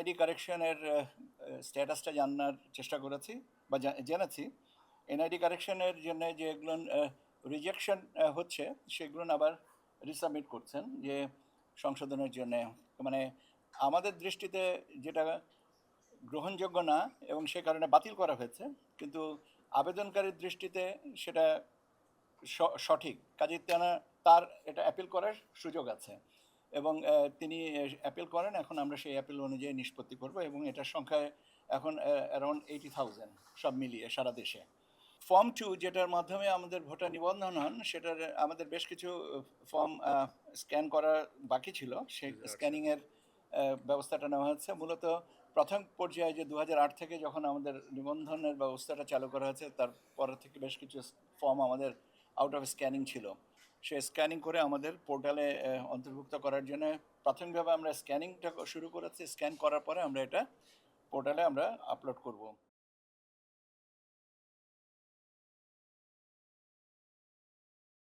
NID কারেকশনের স্ট্যাটাসটা জানার চেষ্টা করেছি বা জেনেছি। এনআইডি কারেকশনের জন্য যেগুলো রিজেকশন হচ্ছে, সেগুলো আবার রিসাবমিট করছেন যে সংশোধনের জন্য। মানে আমাদের দৃষ্টিতে যেটা গ্রহণযোগ্য না এবং সে কারণে বাতিল করা হয়েছে, কিন্তু আবেদনকারীর দৃষ্টিতে সেটা সঠিক। কাজে তার এটা অ্যাপিল করার সুযোগ আছে। এবং তিনি অ্যাপিল করেন। এখন আমরা সেই অ্যাপিল অনুযায়ী নিষ্পত্তি করব এবং এটার সংখ্যায় এখন অ্যারাউন্ড এইটি থাউজেন্ড সব মিলিয়ে সারা দেশে। ফর্ম টু যেটার মাধ্যমে আমাদের ভোটার নিবন্ধন হন সেটার আমাদের বেশ কিছু ফর্ম স্ক্যান করা বাকি ছিল। সেই স্ক্যানিংয়ের ব্যবস্থাটা নেওয়া হচ্ছে মূলত প্রথম পর্যায়ে যে দু আট থেকে যখন আমাদের নিবন্ধনের ব্যবস্থাটা চালু করা হয়েছে তারপর থেকে বেশ কিছু ফর্ম আমাদের আউট অফ স্ক্যানিং ছিল। সে স্ক্যানিং করে আমাদের পোর্টালে অন্তর্ভুক্ত করার জন্য প্রাথমিকভাবে আমরা স্ক্যানিংটা শুরু করেছি। স্ক্যান করার পরে আমরা এটা পোর্টালে আমরা আপলোড করব।